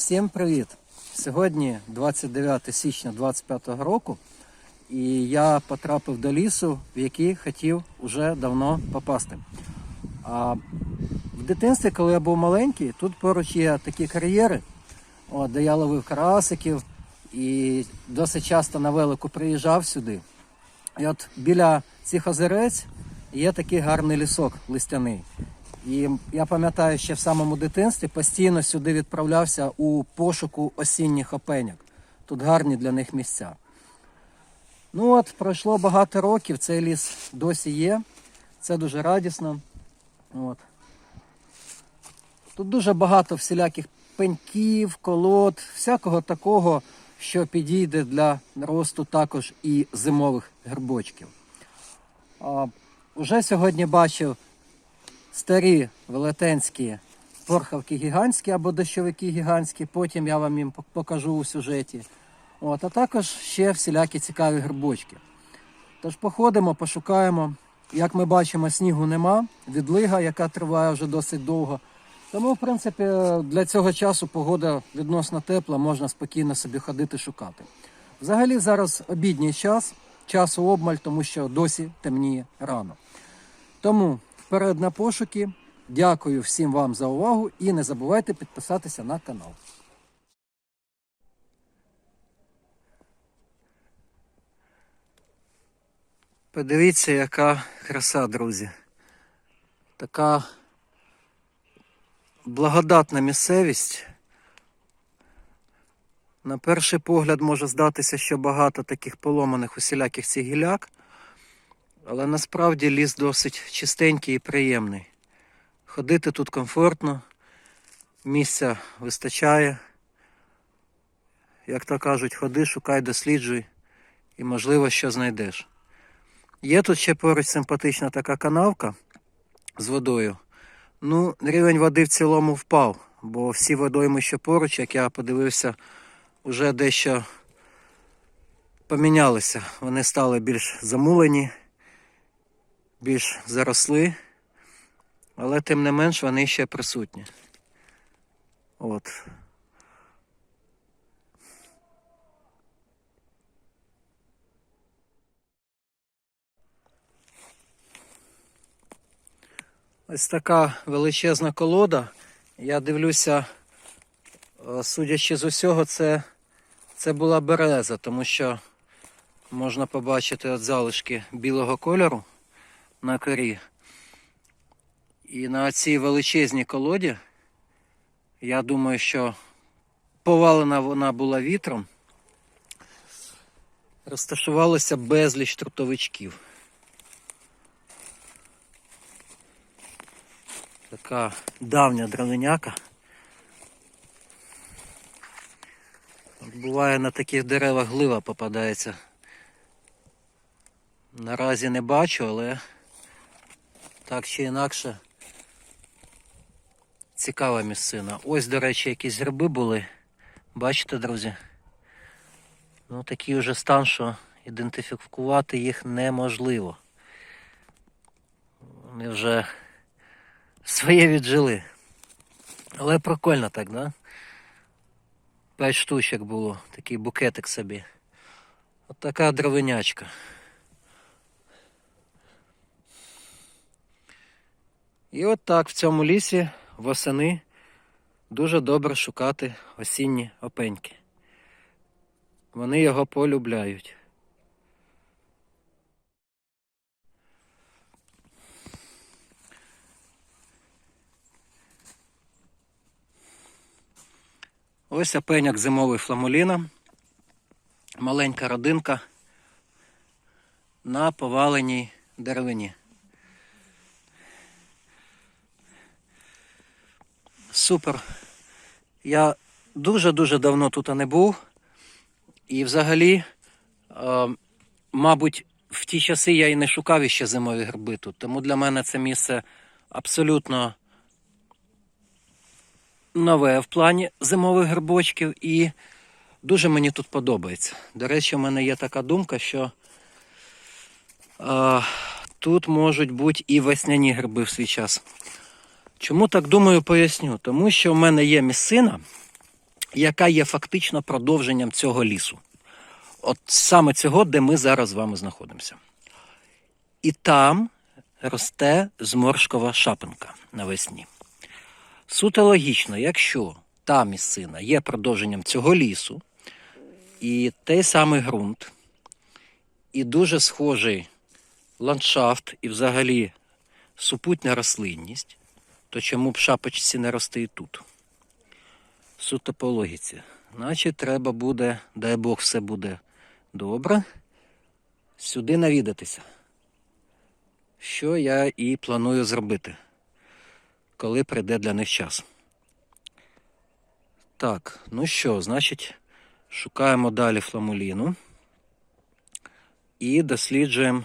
Всім привіт! Сьогодні 29 січня 25 року, і я потрапив до лісу, в який хотів уже давно попасти. А в дитинстві, коли я був маленький, тут поруч є такі кар'єри, де я ловив карасиків і досить часто на велику приїжджав сюди. І от біля цих озерець є такий гарний лісок листяний. І я пам'ятаю, ще в самому дитинстві постійно сюди відправлявся у пошуку осінніх опеньок. Тут гарні для них місця. Ну от, пройшло багато років, цей ліс досі є. Це дуже радісно. От. Тут дуже багато всіляких пеньків, колод, всякого такого, що підійде для росту також і зимових грибочків. А, Уже сьогодні бачив старі велетенські порхавки гігантські або дощовики гігантські, потім я вам їм покажу у сюжеті. От, а також ще всілякі цікаві грибочки. Тож походимо, пошукаємо. Як ми бачимо, снігу нема, відлига, яка триває вже досить довго. Тому, в принципі, для цього часу погода відносно тепла, можна спокійно собі ходити шукати. Взагалі зараз обідній час, часу обмаль, тому що досі темніє рано. Тому вперед на пошуки. Дякую всім вам за увагу і не забувайте підписатися на канал. Подивіться, яка краса, друзі. Така благодатна місцевість. На перший погляд може здатися, що багато таких поломаних усіляких цих гіляк, але насправді ліс досить чистенький і приємний. Ходити тут комфортно, місця вистачає. Як то кажуть, ходи, шукай, досліджуй і можливо що знайдеш. Є тут ще поруч симпатична така канавка з водою. Ну, рівень води в цілому впав, бо всі водойми, що поруч, як я подивився, вже дещо помінялися. Вони стали більш замулені, більш заросли, але тим не менш вони ще присутні. От. Ось така величезна колода. Я дивлюся, е, судячи з усього, це, це була береза, тому що можна побачити от залишки білого кольору на корі. І на цій величезній колоді, я думаю, що повалена вона була вітром, розташувалося безліч трутовичків. Така давня дровиняка. Буває на таких деревах глива попадається. Наразі не бачу, але так чи інакше цікава місцина. Ось, до речі, якісь гриби були. Бачите, друзі? Ну такий вже стан, що ідентифікувати їх неможливо. Вони вже своє віджили. Але прикольно так, да? П'ять штучок було, такий букетик собі. От така дровинячка. І от так в цьому лісі восени дуже добре шукати осінні опеньки. Вони його полюбляють. Ось опеняк зимовий фламуліна. Маленька родинка на поваленій деревині. Супер. Я дуже-дуже давно тут не був. І взагалі, е, мабуть, в ті часи я і не шукав іще зимові гриби тут. Тому для мене це місце абсолютно нове в плані зимових грибочків і дуже мені тут подобається. До речі, у мене є така думка, що е, тут можуть бути і весняні гриби в свій час. Чому так думаю, поясню. Тому що в мене є місцина, яка є фактично продовженням цього лісу. От саме цього, де ми зараз з вами знаходимося. І там росте зморшкова шапинка навесні. Суто логічно, якщо та місцина є продовженням цього лісу, і той самий ґрунт, і дуже схожий ландшафт, і взагалі супутня рослинність, то чому б шапочці не рости і тут? Суто по логіці. Значить, треба буде, дай Бог, все буде добре, сюди навідатися. Що я і планую зробити, коли прийде для них час. Так, ну що, значить, шукаємо далі фламуліну і досліджуємо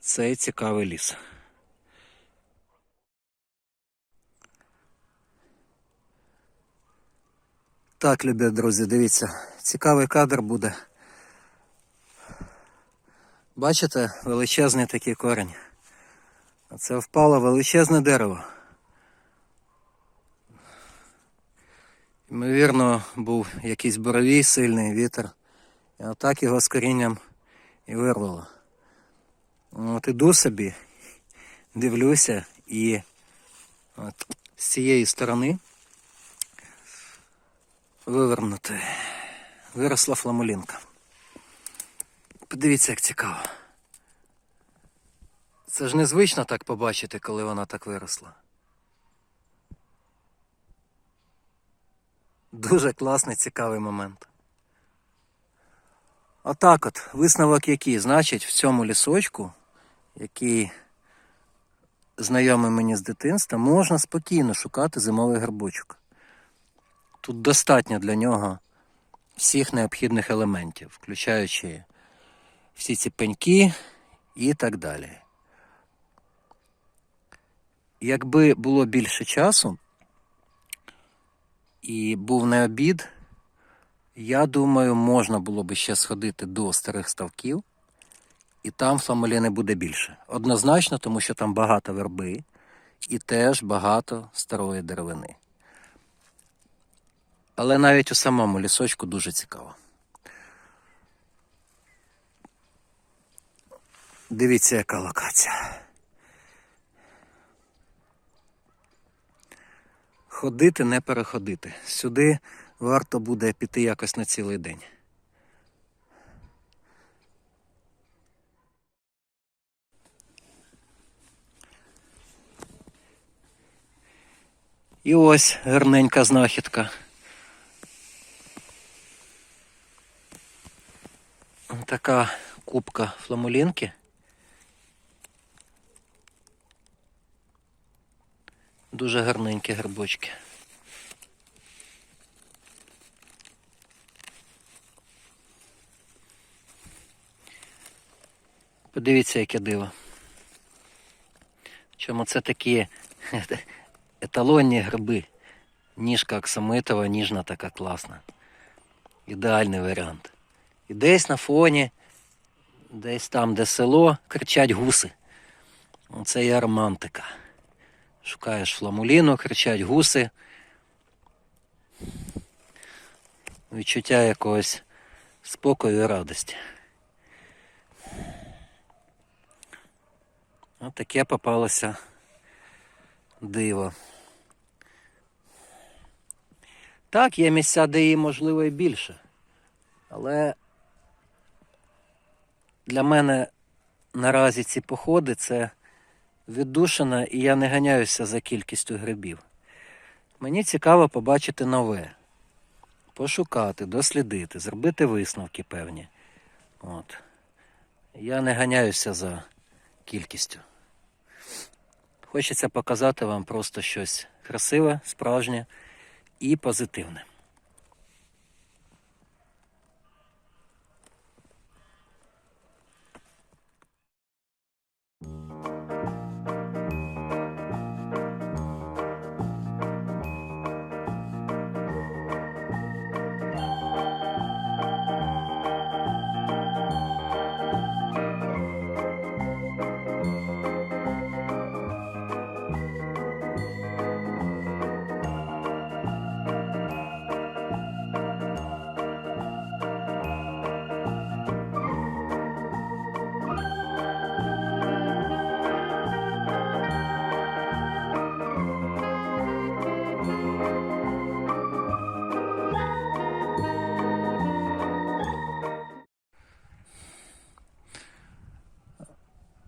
цей цікавий ліс. Так, любі друзі, дивіться, цікавий кадр буде. Бачите, величезний такий корінь. Це впало величезне дерево. Ймовірно, був якийсь буровій сильний вітер. І отак його з корінням і вирвало. От іду собі, дивлюся, і от з цієї сторони вивернути виросла фламулінка. Подивіться, як цікаво. Це ж незвично так побачити, коли вона так виросла. Дуже класний, цікавий момент. Отак от, висновок який, значить, в цьому лісочку, який знайомий мені з дитинства, можна спокійно шукати зимовий грибочок. Тут достатньо для нього всіх необхідних елементів, включаючи всі ці пеньки і так далі. Якби було більше часу і був не обід, я думаю, можна було би ще сходити до старих ставків, і там фламоліни буде більше. Однозначно, тому що там багато верби і теж багато старої деревини. Але навіть у самому лісочку дуже цікаво. Дивіться, яка локація. Ходити, не переходити. Сюди варто буде піти якось на цілий день. І ось гарненька знахідка. Така кубка фламулінки. Дуже гарненькі грибочки. Подивіться, яке диво. Чому це такі еталонні гриби. Ніжка оксамитова, ніжна така класна. Ідеальний варіант. І десь на фоні, десь там, де село, кричать гуси. Оце є романтика. Шукаєш фламуліну, кричать гуси. Відчуття якогось спокою і радості. Ось таке попалося диво. Так, є місця, де її можливо і більше. Але для мене наразі ці походи це віддушина, і я не ганяюся за кількістю грибів. Мені цікаво побачити нове, пошукати, дослідити, зробити висновки певні. От. Я не ганяюся за кількістю. Хочеться показати вам просто щось красиве, справжнє і позитивне.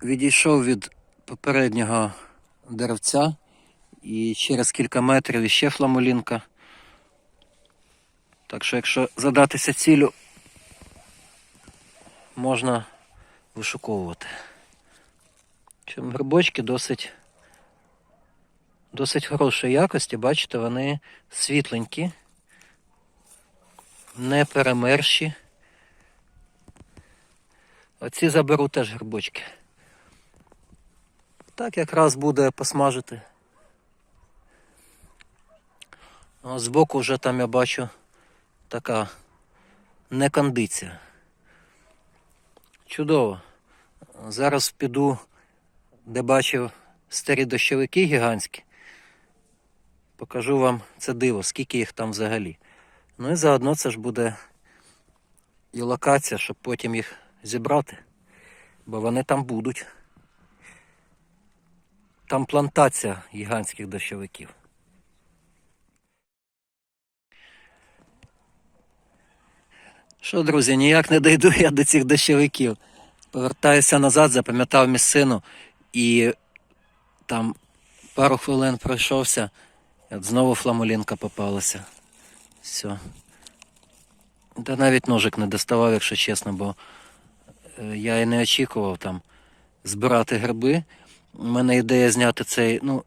Відійшов від попереднього деревця і через кілька метрів іще фламулінка. Так що, якщо задатися цілю, можна вишуковувати. Чим грибочки досить, досить хорошої якості, бачите, вони світленькі, не перемерші. Оці заберу теж грибочки. Так якраз буде посмажити. Збоку вже там я бачу така некондиція. Чудово. Зараз піду, де бачив старі дощовики гігантські. Покажу вам це диво, скільки їх там взагалі. Ну і заодно це ж буде і локація, щоб потім їх зібрати, бо вони там будуть. Там плантація гігантських дощовиків. Що, друзі, ніяк не дойду я до цих дощовиків. Повертаюся назад, запам'ятав місцину і там пару хвилин пройшовся, і от знову фламулінка попалася. Все. Та навіть ножик не доставав, якщо чесно, бо е, я і не очікував там збирати гриби. У мене ідея зняти цей, ну,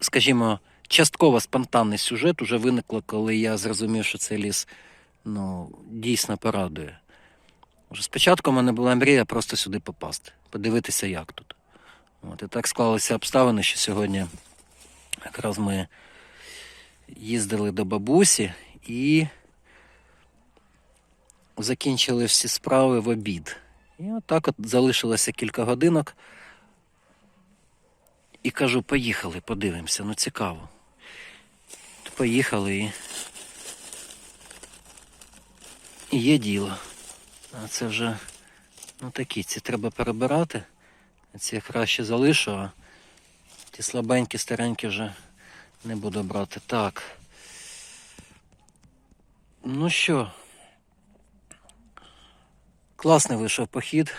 скажімо, частково спонтанний сюжет уже виникла, коли я зрозумів, що цей ліс ну, дійсно порадує. Спочатку в мене була мрія просто сюди попасти, подивитися, як тут. От, і так склалися обставини, що сьогодні якраз ми їздили до бабусі і закінчили всі справи в обід. І отак от залишилося кілька годинок. І кажу, поїхали, подивимося, ну цікаво. То Поїхали і. І є діло. А це вже ну такі, ці треба перебирати. Ці я краще залишу, а ті слабенькі, старенькі вже не буду брати. Так. Ну що, класний вийшов похід.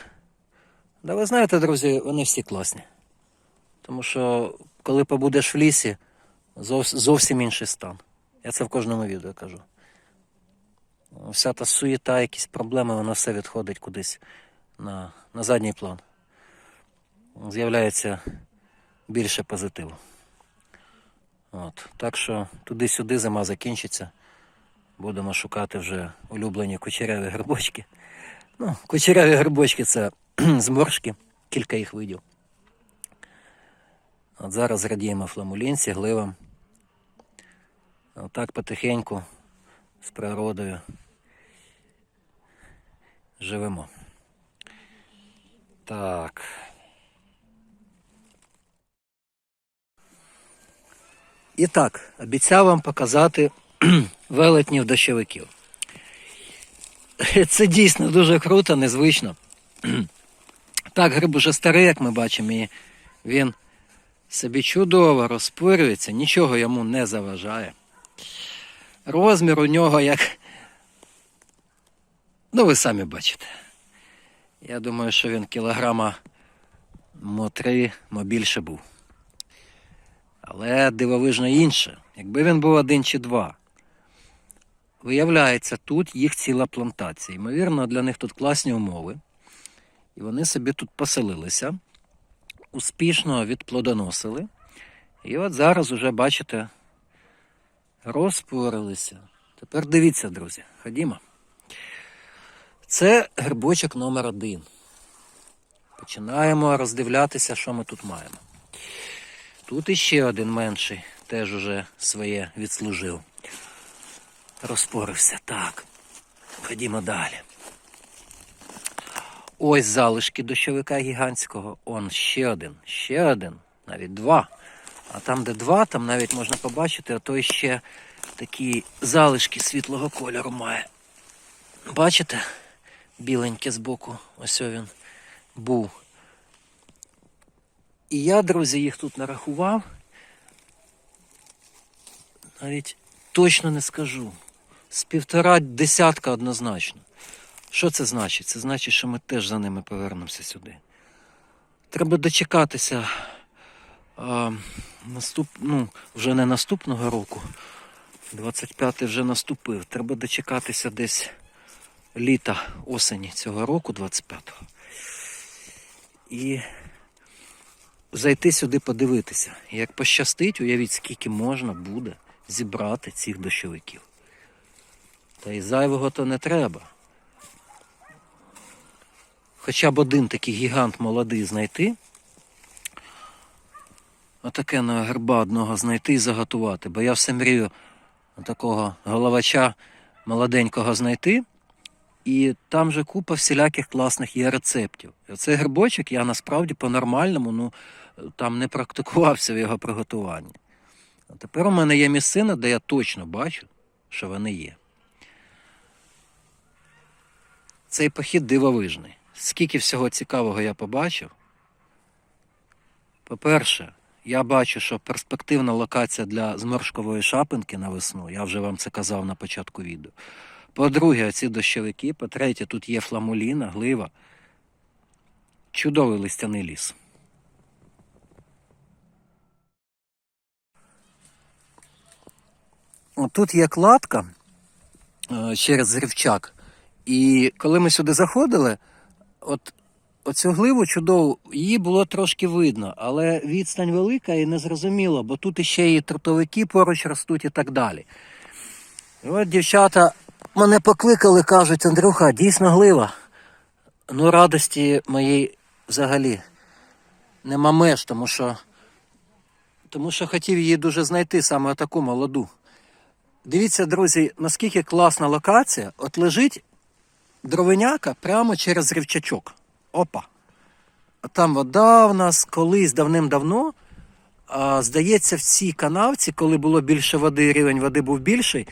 Да ви знаєте, друзі, вони всі класні. Тому що коли побудеш в лісі, зовсім інший стан. Я це в кожному відео кажу. Вся та суєта, якісь проблеми, воно все відходить кудись на, на задній план. З'являється більше позитиву. От. Так що туди-сюди зима закінчиться. Будемо шукати вже улюблені кучеряві грибочки. Ну, кучеряві грибочки це зморшки, кілька їх видів. От зараз радіємо фламулінці, гливам. Отак потихеньку з природою живемо. Так. І так, обіцяв вам показати велетнів дощовиків. Це дійсно дуже круто, незвично. Так, гриб уже старий, як ми бачимо, і він собі чудово розпирюється, нічого йому не заважає. Розмір у нього як. Ну, ви самі бачите. Я думаю, що він кілограма мо три, був. Але дивовижно інше. Якби він був один чи два. Виявляється, тут їх ціла плантація. Ймовірно, для них тут класні умови. І вони собі тут поселилися, успішно відплодоносили. І от зараз уже, бачите, розпорилися. Тепер дивіться, друзі, ходімо. Це грибочок номер один. Починаємо роздивлятися, що ми тут маємо. Тут іще один менший, теж уже своє відслужив. Розпорився. Так. Ходімо далі. Ось залишки дощовика гігантського. Он ще один, ще один, навіть два. А там, де два, там навіть можна побачити, а то ще такі залишки світлого кольору має. Бачите? Біленьке збоку. Ось він був. І я, друзі, їх тут нарахував. Навіть точно не скажу. З півтора десятка однозначно. Що це значить? Це значить, що ми теж за ними повернемося сюди. Треба дочекатися а, наступ, ну, вже не наступного року. 25-й вже наступив. Треба дочекатися десь літа осені цього року, 25-го. І зайти сюди подивитися. Як пощастить, уявіть, скільки можна буде зібрати цих дощовиків. Та й зайвого то не треба. Хоча б один такий гігант молодий знайти. Отаке на герба одного знайти і заготувати. Бо я все мрію такого головача молоденького знайти. І там же купа всіляких класних є рецептів. І Оцей грибочок я насправді по-нормальному ну, там не практикувався в його приготуванні. А тепер у мене є місцина, де я точно бачу, що вони є. Цей похід дивовижний. Скільки всього цікавого я побачив. По-перше, я бачу, що перспективна локація для зморшкової шапинки на весну. Я вже вам це казав на початку відео. По-друге, ці дощовики. По-третє, тут є фламуліна, глива. Чудовий листяний ліс. Тут є кладка е, через рівчак. І коли ми сюди заходили, от оцю гливу чудову, її було трошки видно, але відстань велика і незрозуміло, бо тут іще і трутовики поруч ростуть і так далі. І от дівчата мене покликали, кажуть, Андрюха, дійсно глива. Ну, радості моєї взагалі нема меж, тому що, тому що хотів її дуже знайти, саме таку молоду. Дивіться, друзі, наскільки класна локація. От лежить дровиняка прямо через рівчачок. Опа. Там вода в нас колись давним-давно. Здається, в цій канавці, коли було більше води, рівень води був більший.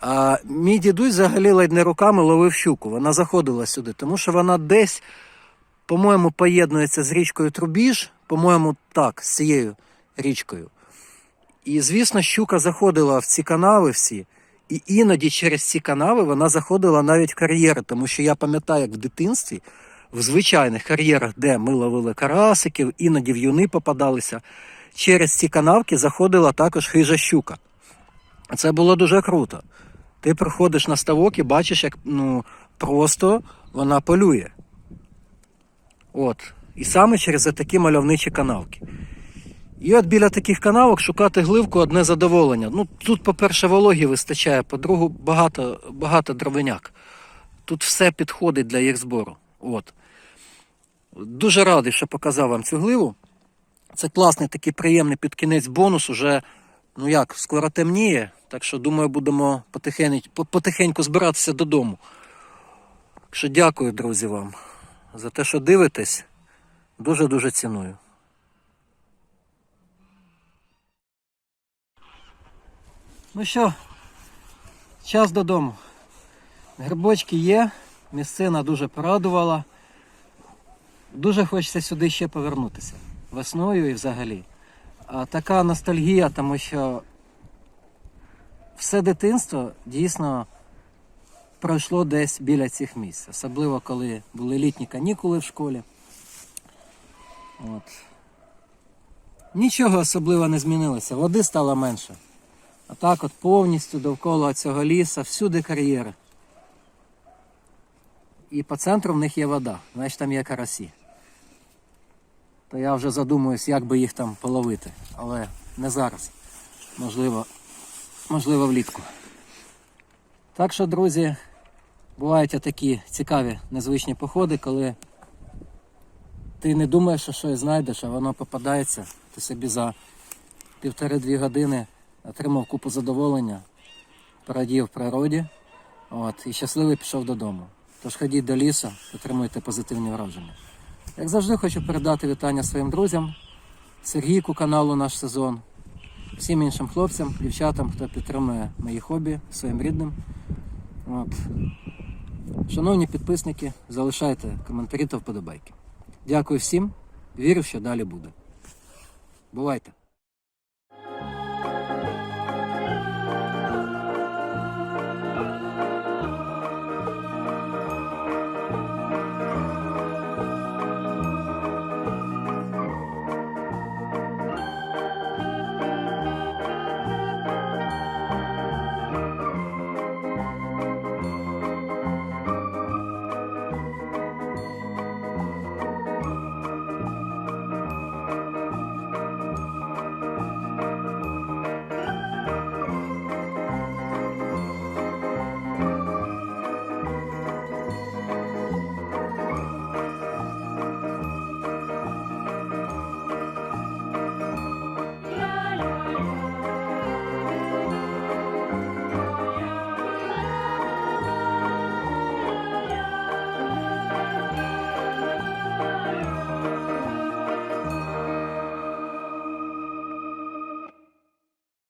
А мій дідусь взагалі ледь не руками ловив щуку. Вона заходила сюди, тому що вона десь, по-моєму, поєднується з річкою Трубіж, по-моєму, так, з цією річкою. І, звісно, щука заходила в ці канави всі. І іноді через ці канави вона заходила навіть в кар'єри, тому що я пам'ятаю, як в дитинстві, в звичайних кар'єрах, де ми ловили карасиків, іноді в'юни попадалися, через ці канавки заходила також хижа щука. Це було дуже круто. Ти приходиш на ставок і бачиш, як ну, просто вона полює. От. І саме через такі мальовничі канавки. І от біля таких канавок шукати гливку одне задоволення. Ну, тут, по-перше, вологі вистачає, по-друге, багато, багато дровиняк. Тут все підходить для їх збору. От. Дуже радий, що показав вам цю гливу. Це класний такий приємний під кінець бонус. Уже, ну як, скоро темніє. Так що, думаю, будемо потихеньку, потихеньку збиратися додому. Так що дякую, друзі, вам за те, що дивитесь. Дуже-дуже ціную. Ну що, час додому. Грибочки є, місцина дуже порадувала. Дуже хочеться сюди ще повернутися. Весною і взагалі. А така ностальгія, тому що все дитинство дійсно пройшло десь біля цих місць. Особливо коли були літні канікули в школі. От. Нічого особливо не змінилося, води стало менше. А так от повністю довкола цього ліса, всюди кар'єри. І по центру в них є вода, значить там є карасі. То я вже задумуюсь, як би їх там половити. Але не зараз. Можливо, можливо влітку. Так що, друзі, бувають такі цікаві незвичні походи, коли ти не думаєш, що щось знайдеш, а воно попадається. Ти собі за півтори-дві години отримав купу задоволення, порадів природі от, і щасливий пішов додому. Тож ходіть до лісу, отримуйте позитивні враження. Як завжди, хочу передати вітання своїм друзям, Сергійку каналу Наш сезон, всім іншим хлопцям, дівчатам, хто підтримує мої хобі, своїм рідним. От. Шановні підписники, залишайте коментарі та вподобайки. Дякую всім, вірю, що далі буде. Бувайте!